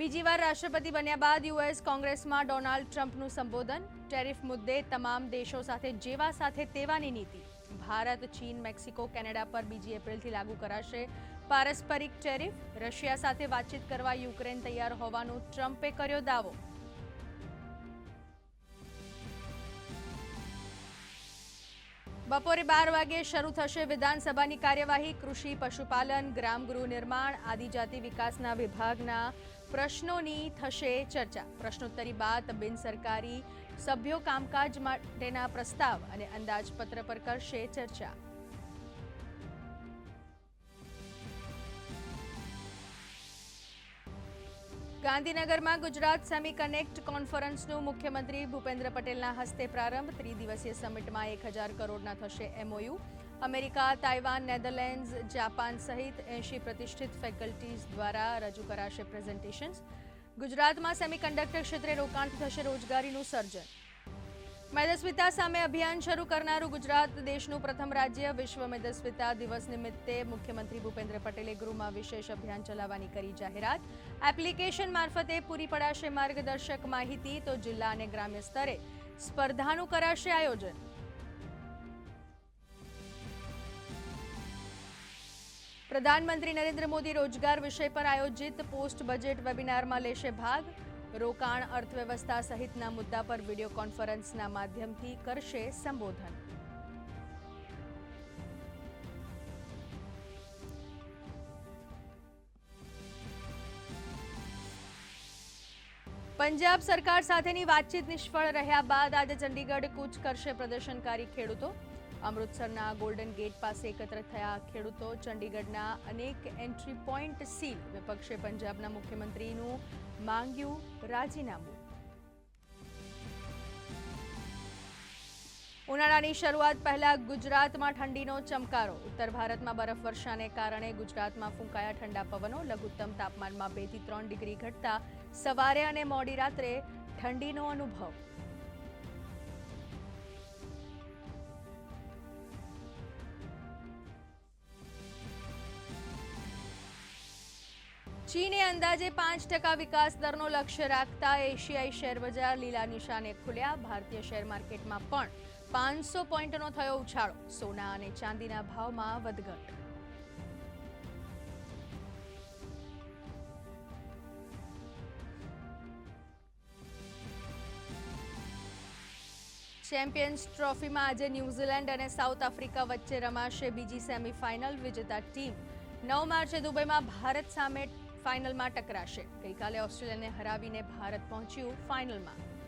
બીજી વાર રાષ્ટ્રપતિ બન્યા બાદ યુએસ કોંગ્રેસમાં ડોનાલ્ડ ટ્રમ્પનું સંબોધન, ટેરિફ મુદ્દે તમામ દેશો સાથે જેવા સાથે તેવાની નીતિ. ભારત, ચીન, મેક્સિકો, કેનેડા પર બીજી એપ્રિલથી લાગુ કરાશે પારસ્પરિક ટેરિફ. રશિયા સાથે વાતચીત કરવા યુક્રેન તૈયાર હોવાનું ટ્રમ્પે કર્યો દાવો. બપોરે બાર વાગે શરૂ થશે વિધાનસભાની કાર્યવાહી. કૃષિ, પશુપાલન, ગ્રામ ગૃહ નિર્માણ, આદિજાતિ વિકાસના વિભાગના પ્રશ્નોની થશે ચર્ચા. પ્રશ્નોત્તરી બાદ બિનસરકારી સભ્યો કામકાજ માટેના પ્રસ્તાવ અને અંદાજપત્ર પર કરશે ચર્ચા. ગાંધીનગરમાં ગુજરાત સેમી કનેક્ટ કોન્ફરન્સનું મુખ્યમંત્રી ભૂપેન્દ્ર પટેલના હસ્તે પ્રારંભ. ત્રિદિવસીય સમિટમાં એક હજાર કરોડના થશે MOU America, Taiwan, Netherlands, Japan સહિત એંશી પ્રતિષ્ઠિત ફેકલ્ટીઝ દ્વારા રજૂ કરાશે પ્રેઝન્ટેશન્સ. ગુજરાતમાં સેમિકન્ડક્ટર ક્ષેત્રે રોકાણથી થશે રોજગારીનું સર્જન. મેદસ્વિતા સામે અભિયાન શરૂ કરનારું ગુજરાત દેશનું પ્રથમ રાજ્ય વિશ્વ મેદસ્વિતા દિવસ નિમિત્તે મુખ્યમંત્રી ભૂપેન્દ્ર પટેલે ગૃહમાં વિશેષ અભિયાન ચલાવવાની કરી જાહેરાત. એપ્લિકેશન મારફતે પૂરી પડાશે માર્ગદર્શક માહિતી, તો જિલ્લા અને ગ્રામ્ય સ્તરે સ્પર્ધાનું કરાશે આયોજન. પ્રધાનમંત્રી નરેન્દ્ર મોદી રોજગાર વિષય પર આયોજિત પોસ્ટ બજેટ વેબિનારમાં લેશે ભાગ. રોકાણ અર્થવ્યવસ્થા સહિતના મુદ્દા પર વીડિયો કોન્ફરન્સના માધ્યમથી કરશે સંબોધન. પંજાબ સરકાર સાથેની વાતચીત નિષ્ફળ રહ્યા બાદ આજે ચંડીગઢ કૂચ કરશે પ્રદર્શનકારી ખેડૂતો. અમૃતસરના ગોલ્ડન ગેટ પાસે એકત્ર થયા ખેડૂતો ચંડીગઢના અનેક એન્ટ્રી પોઈન્ટ સીલ વિપક્ષે પંજાબના મુખ્યમંત્રીનું માંગ્યું રાજીનામું. ઉનાળાની શરૂઆત પહેલા ગુજરાતમાં ઠંડીનો ચમકારો. ઉત્તર ભારતમાં બરફવર્ષાને કારણે ગુજરાતમાં ફૂંકાયા ઠંડા પવનો. લઘુત્તમ તાપમાનમાં બેથી ત્રણ ડિગ્રી ઘટતા સવારે અને મોડી રાત્રે ઠંડીનો અનુભવ. ચીને અંદાજે પાંચ ટકા વિકાસ દરનો લક્ષ્ય રાખતા એશિયાઈ શેર બજાર લીલા નિશાને ખુલ્યા. ભારતીય શેર માર્કેટમાં પણ પાંચસો પોઈન્ટનો થયો ઉછાળો. સોના અને ચાંદીના ભાવમાં વધઘટ. ચેમ્પિયન્સ ટ્રોફીમાં આજે ન્યૂઝીલેન્ડ અને સાઉથ આફ્રિકા વચ્ચે રમાશે બીજી સેમીફાઇનલ વિજેતા ટીમ. નવ માર્ચે દુબઈમાં ભારત સામે ફાઇનલમાં ટકરાશે. ગઈકાલે ઓસ્ટ્રેલિયાને હરાવીને ભારત પહોંચ્યું ફાઇનલમાં.